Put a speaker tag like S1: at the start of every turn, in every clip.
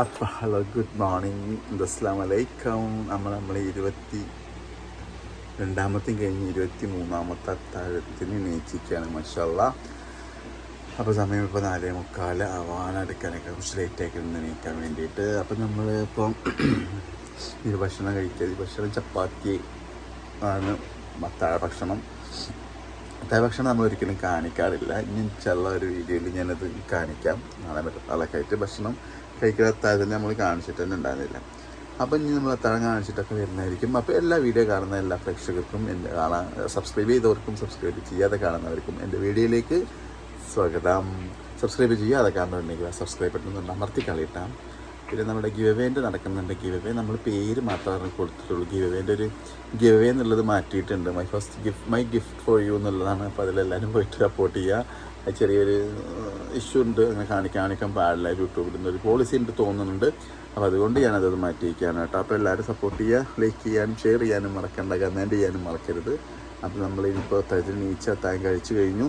S1: അപ്പം hello good morning. അസ്സാം വലൈക്കും നമ്മൾ നമ്മൾ ഇരുപത്തി രണ്ടാമത്തെയും കഴിഞ്ഞ് ഇരുപത്തി മൂന്നാമത്തെ അത്താഴത്തിന് നീച്ചിരിക്കുകയാണ് മഷല്ല അപ്പോൾ സമയം ഇപ്പോൾ നാലേ മുക്കാൽ ആവാനെടുക്കാനൊക്കെ കുറച്ച് ലേറ്റ് ആക്കി ഒന്ന് നീക്കാൻ വേണ്ടിയിട്ട്. അപ്പം നമ്മൾ ഇപ്പോൾ ഇത് ഭക്ഷണം കഴിക്കുക. ഭക്ഷണം ചപ്പാത്തി ആണ് അത്താഴ ഭക്ഷണം. അത്താഴ ഭക്ഷണം നമ്മൾ ഒരിക്കലും കാണിക്കാറില്ല. ഇനി ചില ഒരു വീഡിയോയിൽ ഞാനത് കാണിക്കാം. നാളെ മറ്റന്നാളൊക്കെ ആയിട്ട് ഭക്ഷണം കഴിക്കുന്ന അത്താഴത്തിന് നമ്മൾ കാണിച്ചിട്ട് തന്നെ ഉണ്ടായിരുന്നില്ല. അപ്പം ഇനി നമ്മൾ അത്താഴം കാണിച്ചിട്ടൊക്കെ വരുന്നതായിരിക്കും. അപ്പോൾ എല്ലാ വീഡിയോ കാണുന്ന എല്ലാ പ്രേക്ഷകർക്കും എന്റെ കാണാൻ സബ്സ്ക്രൈബ് ചെയ്തവർക്കും സബ്സ്ക്രൈബ് ചെയ്യാതെ കാണുന്നവർക്കും എന്റെ വീഡിയോയിലേക്ക് സ്വാഗതം. സബ്സ്ക്രൈബ് ചെയ്യാതെ കാണുന്നുണ്ടെങ്കിൽ ആ സബ്സ്ക്രൈബ് ബട്ടൺ അമർത്തി കളിയിട്ടാം. പിന്നെ നമ്മുടെ ഗിവവേന്റെ നടക്കുന്നുണ്ട്. ഗിവവേ നമ്മൾ പേര് മാത്രമേ കൊടുത്തിട്ടുള്ളൂ. ഗിവവേന്റെ ഒരു ഗിവവേ എന്നുള്ളത് മാറ്റിയിട്ടുണ്ട്. My first gift my gift for you എന്നുള്ളതാണ്. അപ്പോൾ അതിലെല്ലാവരും പോയിട്ട് സപ്പോർട്ട് ചെയ്യുക. ചെറിയൊരു ഇഷ്യൂ ഉണ്ട്. അങ്ങനെ കാണിക്കാൻ കാണിക്കാൻ പാടില്ല. യൂട്യൂബിൽ ഒരു പോളിസി ഉണ്ട് തോന്നുന്നുണ്ട്. അപ്പോൾ അതുകൊണ്ട് ഞാനത് മാറ്റിയിരിക്കുകയാണ് കേട്ടോ. അപ്പോൾ എല്ലാവരും സപ്പോർട്ട് ചെയ്യുക. ലൈക്ക് ചെയ്യാനും ഷെയർ ചെയ്യാനും മറക്കണ്ട. കമന്റ് ചെയ്യാനും മറക്കരുത്. അപ്പോൾ നമ്മൾ ഇനിയിപ്പോൾ തരത്തിൽ നീച്ച അത്താഴം കഴിച്ചു കഴിഞ്ഞു.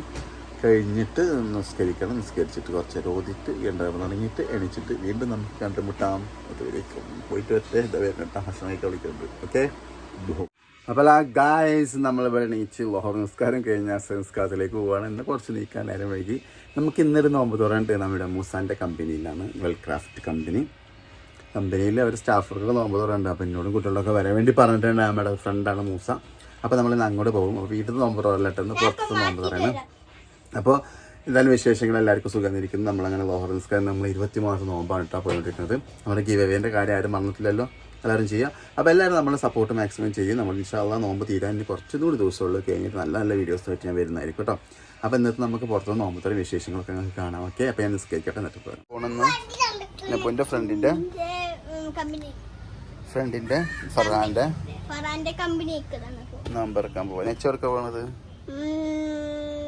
S1: കഴിഞ്ഞിട്ട് നിസ്കരിക്കണം നിസ്കരിച്ചിട്ട് കുറച്ച് നേരം ഓതിയിട്ട് എണ്ടാകുമ്പോൾ എണിച്ചിട്ട് എണീച്ചിട്ട് വീണ്ടും നമുക്ക് കണ്ടുമുട്ടാം. അതുവരേക്കും. പോയിട്ട് വരട്ടെ. എന്താ വരുന്നുണ്ട് ഭക്ഷണമായിട്ട് വിളിക്കുന്നുണ്ട്. ഓക്കെ? അപ്പോൾ ആ ഗായ്സ് നമ്മളിവിടെ എണീച്ച് ലോഹർ നിസ്കാരം കഴിഞ്ഞ സംസ്കാരത്തിലേക്ക് പോവുകയാണ് ഇന്ന് കുറച്ച് നീക്കാൻ നേരം വൈകി. നമുക്ക് ഇന്നൊരു നോമ്പ് തുറന്നിട്ട് നമ്മുടെ മൂസാന്റെ കമ്പനിയിലാണ്. വെൽ ക്രാഫ്റ്റ് കമ്പനി കമ്പനിയിൽ അവർ സ്റ്റാഫുകൾ നോമ്പ് തുറന്നുണ്ട് അപ്പോൾ എന്നോടും കുട്ടികളൊക്കെ വരാൻ വേണ്ടി പറഞ്ഞിട്ടുണ്ട്. നമ്മുടെ ഫ്രണ്ടാണ് മൂസ. അപ്പോൾ നമ്മൾ അങ്ങോട്ട് പോകും. അപ്പോൾ വീട്ടിൽ നോമ്പ് തുറന്നിട്ടെന്ന് പുറത്ത് നോമ്പ് തുറയണം. അപ്പോൾ എന്തായാലും വിശേഷങ്ങൾ എല്ലാവർക്കും സുഖന്നിരിക്കുന്നു നമ്മളങ്ങനെ ലോഹർ നിസ്കാരം നമ്മൾ ഇരുപത്തി മാസം നോമ്പാണ് കേട്ടോ പോയിക്കൊണ്ടിരിക്കുന്നത്. നമ്മുടെ ഗിവേവേന്റെ കാര്യം ആരും മറന്നിട്ടില്ലല്ലോ. എല്ലാവരും ചെയ്യുക അപ്പോൾ എല്ലാവരും നമ്മളെ സപ്പോർട്ട് മാക്സിമം ചെയ്യും. നമ്മൾ ഇൻഷാല്ല നോമ്പ് തീരാൻ കുറച്ചുകൂടി കുറച്ചും കൂടി ദിവസമുള്ളൂ. കഴിഞ്ഞിട്ട് നല്ല നല്ല വീഡിയോസ് വെച്ച് ഞാൻ വരുന്നതായിരിക്കും കേട്ടോ. അപ്പോൾ ഇന്നത്തെ നമുക്ക് പുറത്തുനിന്ന് നോമ്പത്തരം വിശേഷങ്ങളൊക്കെ നിങ്ങൾക്ക് കാണാം. ഓക്കെ അപ്പോൾ ഞാൻ നിസ്കരിക്കട്ടെ എന്നിട്ട് പോകാം ഫോണെന്ന് അപ്പോൾ
S2: എന്റെ
S1: ഫ്രണ്ടിന്റെ ഫ്രണ്ടിന്റെ
S2: ഫറാന്റെ
S1: നമ്പർ എടുക്കാൻ പോവാം. നെച്ചോർക്ക പോകണത്
S2: ഫറാന്റെ വീട്ടിക്ക്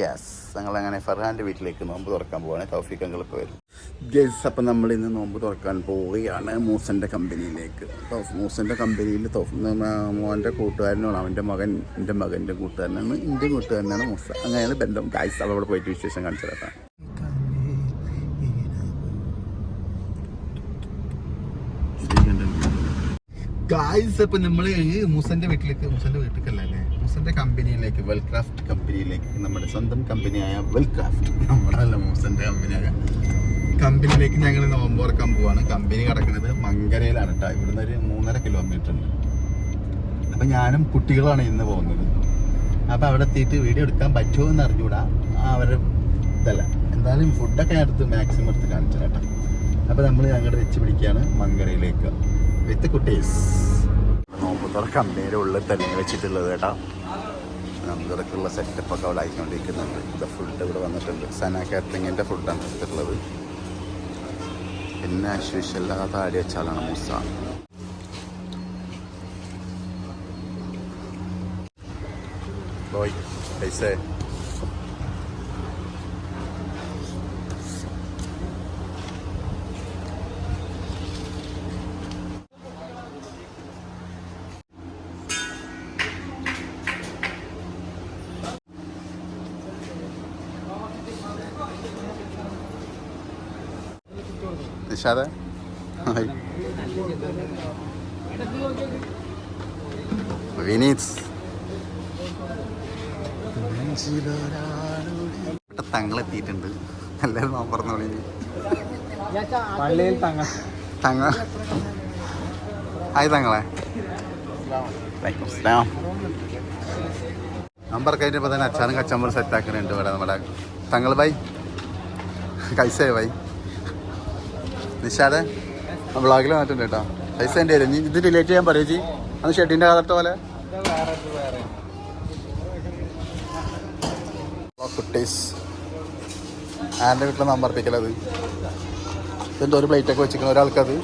S1: യെസ് ഞങ്ങൾ അങ്ങനെ ഫർഹാന്റെ വീട്ടിലേക്ക് നോമ്പ് തുറക്കാൻ പോവാണ്. തൗഫീഖ് അങ്കിൾ ഇപ്പോൾ വരും. ഗസ് അപ്പം നമ്മൾ ഇന്ന് നോമ്പ് തുറക്കാൻ പോവുകയാണ് മൂസന്റെ കമ്പനിയിലേക്ക്. മൂസന്റെ കമ്പനിയിൽ മോന്റെ കൂട്ടുകാരനാണ്. അവന്റെ മകൻ എന്റെ മകന്റെ കൂട്ടുകാരനാണ്. എന്റെ കൂട്ടുകാരനാണ് മൂസ. അങ്ങനെയാണ് ബന്ധം. ഗായ്സ് അവിടെ പോയിട്ട് വിശേഷം കാണിച്ചു തരാം. ഗായ്സ് ഇപ്പൊ നമ്മൾ മൂസന്റെ വീട്ടിലേക്ക് മൂസന്റെ വീട്ടിലേക്കല്ല അല്ലേ മൂസന്റെ കമ്പനിയിലേക്ക് വെൽക്രാഫ്റ്റ് കമ്പനിയിലേക്ക് നമ്മുടെ സ്വന്തം കമ്പനിയായ വെൽക്രാഫ്റ്റ് നമ്മുടെ അല്ല മൂസന്റെ കമ്പനിയായ. കമ്പനിയിലേക്ക് ഞങ്ങൾ നോമ്പ് തുറക്കാൻ പോവാണ്. കമ്പനി കിടക്കുന്നത് മങ്കരയിലാണ് കേട്ടോ ഇവിടുന്ന് ഒരു മൂന്നര കിലോമീറ്റർ ഉണ്ട്. അപ്പൊ ഞാനും കുട്ടികളാണ് ഇന്ന് പോകുന്നത്. അപ്പൊ അവിടെ എത്തിയിട്ട് വീഡിയോ എടുക്കാൻ പറ്റുമോ എന്ന് അറിഞ്ഞൂടാ അവരുടെ ഇതല്ല. എന്തായാലും ഫുഡൊക്കെ ഞാൻ എടുത്ത് മാക്സിമം എടുത്ത് കാണിച്ചു കേട്ടോ അപ്പൊ നമ്മൾ ഞങ്ങളുടെ വെച്ച് പിടിക്കുകയാണ് മങ്കരയിലേക്ക്. വിത്ത് കുട്ടീസ്. നോമ്പുതുറ കമ്പനിയുടെ ഉള്ളിൽ തന്നെ വെച്ചിട്ടുള്ളത് കേട്ടോ. നോമ്പുതുറക്കുള്ള സെറ്റപ്പ് ഒക്കെ അവിടെ ആയിക്കൊണ്ടിരിക്കുന്നുണ്ട്. ഇത് ഫുഡ് ഇവിടെ വന്നിട്ടുണ്ട്. സന കാറ്ററിങ്ങിന്റെ ഫുഡാണ് എടുത്തിട്ടുള്ളത്. പിന്നെ ആശ്വസില്ലാത്ത ആടി വെച്ചാലാണ് മൂസ. ബോയ് പൈസേ. Vinícius. വിനീത് തങ്ങളെത്തിയിട്ടുണ്ട്. എല്ലാവരും നോക്കാൻ പറഞ്ഞോളി
S3: പള്ളിയിൽ തങ്ങ
S1: തങ്ങ ആയി തങ്ങളെ. നമ്പർ കഴിഞ്ഞപ്പോൾ തന്നെ അച്ഛനും കച്ചമ്പറും സെറ്റാക്കുന്നുണ്ട് ഇവിടെ നമ്മുടെ തങ്ങൾ ബൈ. കൈസേ ബൈ. നിഷാദെ വ്ളോഗിൽ വന്നിട്ടുണ്ട് കേട്ടോ. പൈസ എന്റെ ആയിരുന്നു നീ ഇത് ഡിലേറ്റ് ചെയ്യാൻ പറയൂ ജി അന്ന് ഷെഡിന്റെ കാലത്തെ പോലെ. കുട്ടീസ്. ആന്റെ വീട്ടിൽ നമ്പർ പിക്കലത് ഇതെന്തോ ഒരു പ്ലേറ്റൊക്കെ വെച്ചിരിക്കണം ഒരാൾക്കത്.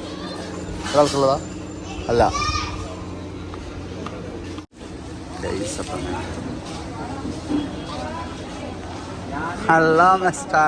S1: ഒരാൾക്കുള്ളതാ? അല്ല. ഹലോ മിസ്റ്റർ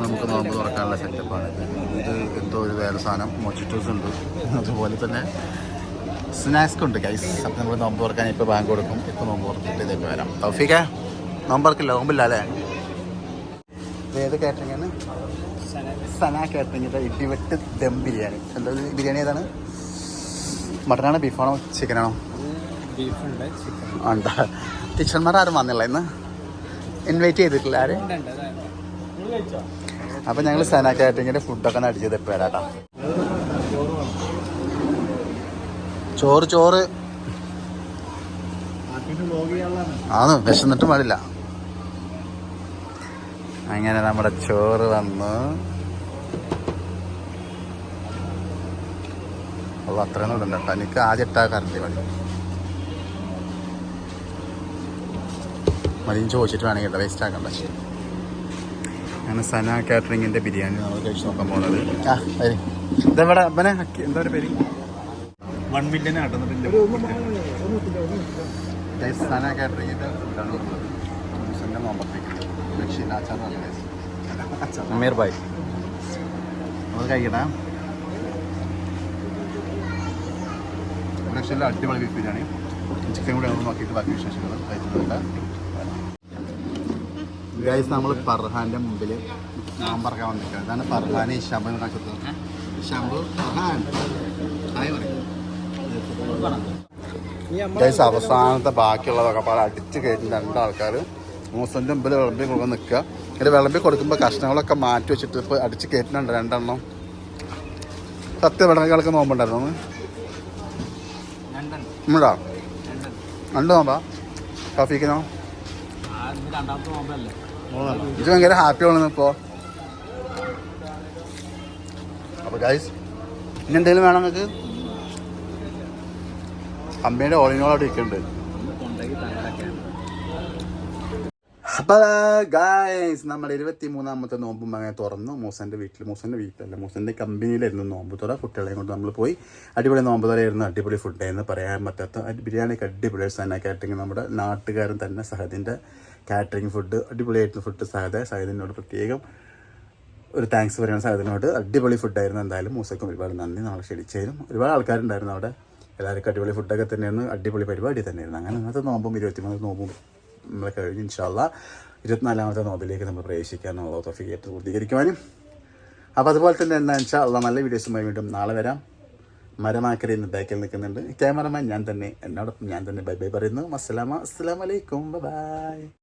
S1: നമുക്ക് നോമ്പ് തുറക്കാനുള്ള സെറ്റപ്പാണ് ഇത് എന്തോ ഒരു വേറെ സാധനം. മൊച്ചിറ്റോസ് ഉണ്ട്. അതുപോലെ തന്നെ സ്നാക്സ് ഉണ്ട് ഗൈസ് അപ്പം നമ്മൾ നോമ്പ് തുറക്കാൻ ഇപ്പോൾ ബാങ്ക് കൊടുക്കും. ഇപ്പോൾ നോമ്പ് തുറന്നിട്ട് ഇതേക്ക് വരാം. തൗഫീക്ക നോമ്പ് തുറക്കില്ല നോമ്പില്ല അല്ലേ? ഏത് കാറ്ററിംഗ് ആണ്? സന കാറ്ററിംഗിന്റെ ഇടിവെട്ട് ദം ബിരിയാണി. എന്താ ബിരിയാണി ഏതാണ്? മട്ടനാണോ ബീഫാണോ ചിക്കനാണോ ഉണ്ട് ടീച്ചർമാർ ആരും വന്നില്ല ഇന്ന്. ഇൻവൈറ്റ് ചെയ്തിട്ടില്ല ആരും? അപ്പം ഞങ്ങൾ സന കാറ്ററിങ്ങിന്റെ ഫുഡൊക്കെ അടിച്ചത് ഇപ്പോൾ വരാട്ടാ ചോറ് ചോറ്. ആന്ന് വിശന്നിട്ട് പാടില്ല. അങ്ങനെ നമ്മുടെ ചോറ് വന്നു. ഉള്ള അത്രയും കൂടെ കേട്ടോ എനിക്ക് ആദ്യം ഇട്ടാ കറണ്ട് മതി. മതിയും ചോദിച്ചിട്ട് വേണമെങ്കിൽ കേട്ടോ വേസ്റ്റ് ആക്കണ്ട. അങ്ങനെ സന കാറ്ററിങ്ങിന്റെ ബിരിയാണി നമ്മൾ കഴിച്ച് നോക്കാൻ പോകുന്നത് ആ ഇതെവിടെ? അപ്പനെ എന്താ ഒരു പേര്?
S3: വൺ മില്യൺ
S1: ഗൈസ് സന കാറ്ററിങ്ങിന്റെ ഫുഡാണ് നോമ്പത്തേക്ക് ദക്ഷിണ ഗൈസ്
S3: അമീർ ഭായ്.
S1: നമ്മൾ അടിപൊളി ബീഫ് ബിരിയാണി. ചിക്കൻ കൂടി നമ്മൾ നോക്കിയിട്ട് ബാക്കി വിശേഷങ്ങൾ കഴിച്ചിട്ടുണ്ട്? ഗൈസ് നമ്മൾ ഫർഹാന്റെ മുമ്പിൽ ഞാൻ പറയാൻ വന്നിട്ടുണ്ട് ഇതാണ് ഫർഹാനെ ഇഷാമ്പ് എന്ന് ഫർഹാൻ. ഹായ് പറയും. ഗൈസ് അവസാനത്തെ ബാക്കിയുള്ളതൊക്കെ പാടെ അടിച്ച് കയറ്റുന്ന രണ്ടാൾക്കാർ മൂസന്റെ മുമ്പിൽ വിളമ്പി കൊടുക്കാൻ നിൽക്കുക. എന്നിട്ട് വിളമ്പി കൊടുക്കുമ്പോൾ കഷ്ണങ്ങളൊക്കെ മാറ്റി വെച്ചിട്ട് ഇപ്പോൾ അടിച്ച് കയറ്റുന്നുണ്ട് രണ്ടെണ്ണം. സത്യം വിളമ്പുകൾക്ക് നോമ്പുണ്ടായിരുന്നു നമ്മടാ രണ്ട് നോമ്പാ? കഫീക്കിനോ ഇത് ഭയങ്കര ഹാപ്പി ആണെന്ന് ഇപ്പോൾ അപ്പോൾ ഗൈസ് ഇനി എന്തെങ്കിലും വേണം നിങ്ങൾക്ക് അമ്മയുടെ ഓളിനോളോട് ഇരിക്കുന്നുണ്ട് അപ്പോൾ ഗായ്സ് നമ്മൾ ഇരുപത്തി മൂന്നാമത്തെ നോമ്പും അങ്ങനെ തുറന്നു. മൂസന്റെ വീട്ടിൽ മൂസന്റെ വീട്ടിലല്ല മൂസന്റെ കമ്പനിയിലായിരുന്നു നോമ്പ് തുറ. കുട്ടികളെയും കൊണ്ട് നമ്മൾ പോയി. അടിപൊളി നോമ്പ് തുറയായിരുന്നു അടിപൊളി ഫുഡായിരുന്നു പറയാൻ പറ്റാത്ത ബിരിയാണി അടിപൊളി സന കാറ്ററിങ് നമ്മുടെ നാട്ടുകാരൻ തന്നെ സഹദിന്റെ കാറ്ററിങ് ഫുഡ് അടിപൊളിയായിട്ടുള്ള ഫുഡ് സഹദ. സഹദിനോട് പ്രത്യേകം ഒരു താങ്ക്സ് പറയുന്ന സഹദിനോട്. അടിപൊളി ഫുഡായിരുന്നു എന്തായാലും മൂസയ്ക്കും ഒരുപാട് നന്ദി. നാളെ ക്ഷണിച്ചതിനും ഒരുപാട് ആൾക്കാരുണ്ടായിരുന്നു അവിടെ. എല്ലാവർക്കും അടിപൊളി ഫുഡൊക്കെ തന്നെയായിരുന്നു. അടിപൊളി പരിപാടി തന്നെയായിരുന്നു. അങ്ങനെ ഇന്നത്തെ നോമ്പും ഇരുപത്തിമൂന്ന് നോമ്പും നമ്മളെ കഴിഞ്ഞ് ഇൻഷാല്ല ഇരുപത്തിനാലാമത്തെ നോമ്പിലേക്ക് നമ്മൾ പ്രവേശിക്കാനുള്ള തൊഫിക്കേറ്റ് പൂർത്തീകരിക്കുവാനും. അപ്പോൾ അതുപോലെ തന്നെ എന്താ വെച്ചാൽ നല്ല വീഡിയോസുമായി വീണ്ടും നാളെ വരാം. മരമാക്കരി ഇന്ന് ബാക്കിൽ നിൽക്കുന്നുണ്ട്. ക്യാമറമാൻ ഞാൻ തന്നെ. എന്നോടൊപ്പം ഞാൻ തന്നെ ബൈ ബൈ പറയുന്നു. അസ്സലാമ അസ്സലാമലൈക്കും ബൈ.